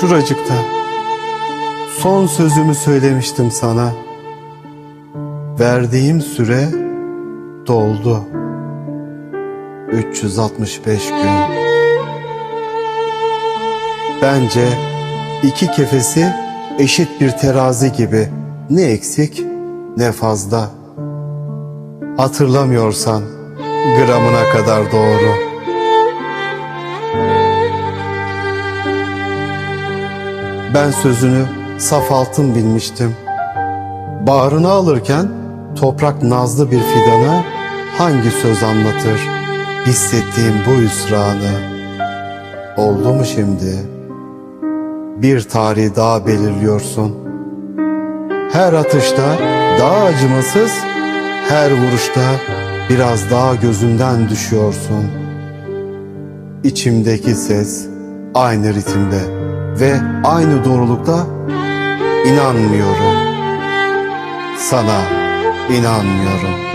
şuracıkta. Son sözümü söylemiştim sana. Verdiğim süre doldu. 365 gün. Bence iki kefesi eşit bir terazi gibi ne eksik ne fazla. Hatırlamıyorsan gramına kadar doğru. Ben sözünü saf altın bilmiştim. Bağrına alırken toprak nazlı bir fidana hangi söz anlatır hissettiğim bu hüsranı? Oldu mu şimdi? Bir tarih daha belirliyorsun. Her atışta daha acımasız, her vuruşta biraz daha gözünden düşüyorsun. İçimdeki ses aynı ritimde ve aynı doğrulukta inanmıyorum. Sana inanmıyorum.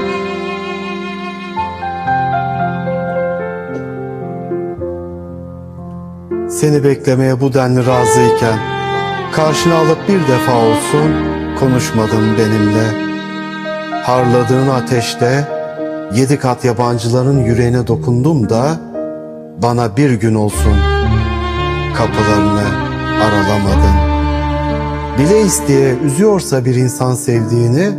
Seni beklemeye bu denli razıyken karşına alıp bir defa olsun konuşmadın benimle. Harladığın ateşte yedi kat yabancıların yüreğine dokundum da bana bir gün olsun kapılarını aralamadın. Bile isteye üzüyorsa bir insan sevdiğini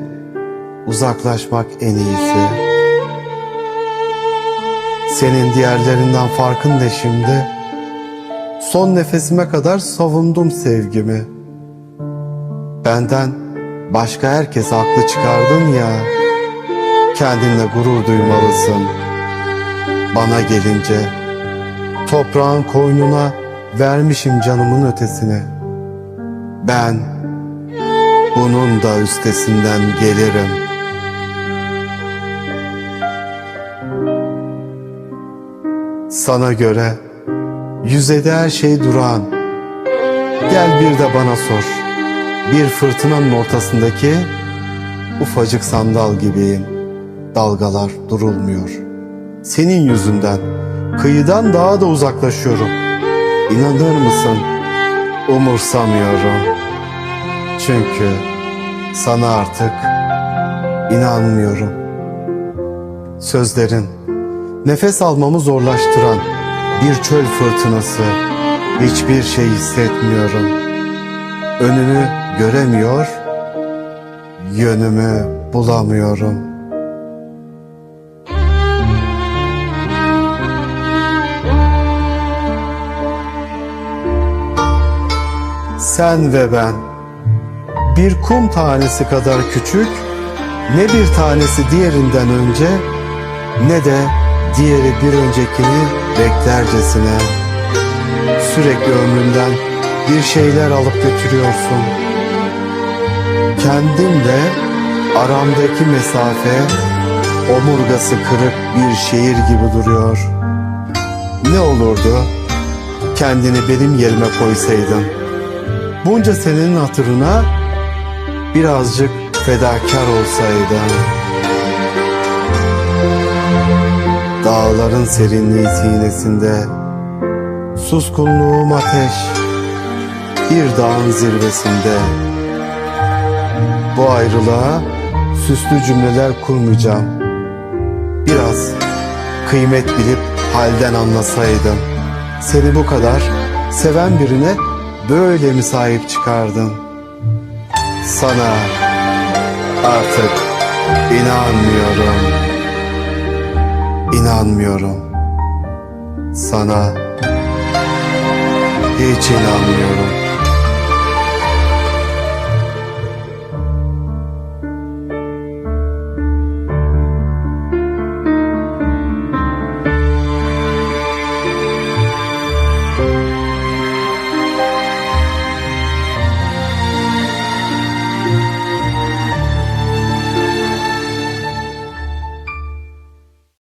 uzaklaşmak en iyisi. Senin diğerlerinden farkın ne şimdi? Son nefesime kadar savundum sevgimi. Benden başka herkes haklı çıkardın ya. Kendinle gurur duymalısın. Bana gelince toprağın koynuna vermişim canımın ötesine. Ben bunun da üstesinden gelirim. Sana göre yüzede her şey durağan. Gel bir de bana sor. Bir fırtınanın ortasındaki ufacık sandal gibiyim. Dalgalar durulmuyor. Senin yüzünden kıyıdan daha da uzaklaşıyorum. İnanır mısın? Umursamıyorum. Çünkü sana artık inanmıyorum. Sözlerin nefes almamı zorlaştıran bir çöl fırtınası. Hiçbir şey hissetmiyorum. Önümü göremiyor, yönümü bulamıyorum. Sen ve ben bir kum tanesi kadar küçük, ne bir tanesi diğerinden önce ne de diğeri bir öncekini beklercesine. Sürekli ömrümden bir şeyler alıp götürüyorsun. Kendimle aramdaki mesafe omurgası kırık bir şehir gibi duruyor. Ne olurdu kendini benim yerime koysaydın? Bunca senenin hatırına birazcık fedakar olsaydın. Dağların serinliği sinesinde Suskunluğum ateş Bir dağın zirvesinde. Bu ayrılığa süslü cümleler kurmayacağım. Biraz kıymet bilip halden anlasaydım. Seni bu kadar seven birine böyle mi sahip çıkardın? Sana artık inanmıyorum İnanmıyorum sana hiç inanmıyorum.